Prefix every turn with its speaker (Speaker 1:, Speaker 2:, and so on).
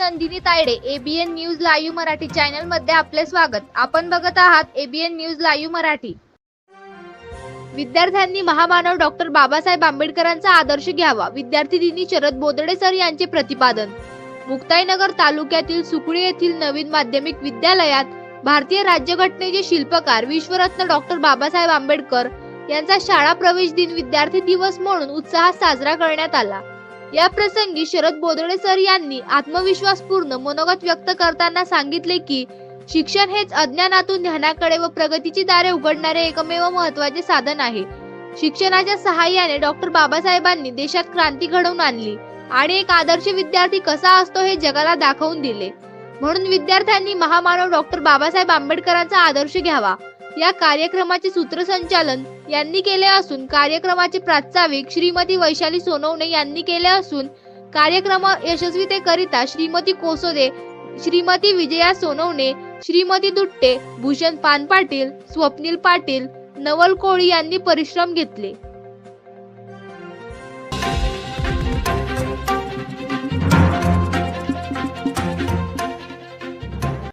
Speaker 1: Nandini Tayde ABN news live Marathi चॅनलमध्ये आपले स्वागत. आपण बघत आहात एबीएन न्यूज लाईव्ह मराठी. विद्यार्थ्यांनी महामानव डॉक्टर बाबासाहेब आंबेडकरांचा आदर्श घ्यावा. विद्यार्थी दिनी शरद बोदडे सर यांचे प्रतिपादन. मुक्ताईनगर तालुक्यातील सुकळी येथील नवीन माध्यमिक विद्यालयात भारतीय राज्यघटनेचे शिल्पकार विश्वरत्न डॉक्टर बाबासाहेब आंबेडकर यांचा शाळा प्रवेश दिन विद्यार्थी दिवस म्हणून उत्साहात साजरा करण्यात आला. या प्रसंगी शरद बोदडे सर यांनी आत्मविश्वासपूर्ण मनोगत व्यक्त करताना सांगितले की शिक्षण हेच अज्ञानातून ज्ञानाकडे व प्रगतीची दारे उघडणारे एकमेव महत्त्वाचे साधन आहे. शिक्षणाच्या सहाय्याने डॉक्टर बाबासाहेबांनी देशात क्रांती घडवून आणली आणि एक आदर्श विद्यार्थी कसा असतो हे जगाला दाखवून दिले. म्हणून विद्यार्थ्यांनी महामानव डॉक्टर बाबासाहेब आंबेडकरांचा आदर्श घ्यावा. या कार्यक्रमाचे सूत्रसंचालन यांनी केले असून कार्यक्रमाचे प्रास्ताविक श्रीमती वैशाली सोनवणे यांनी केले असून कार्यक्रम यशस्वीतेकरिता श्रीमती कोसोदे श्रीमती विजया सोनवणे श्रीमती दुट्टे भूषण पानपाटील स्वप्नील पाटील नवल कोळी यांनी परिश्रम घेतले.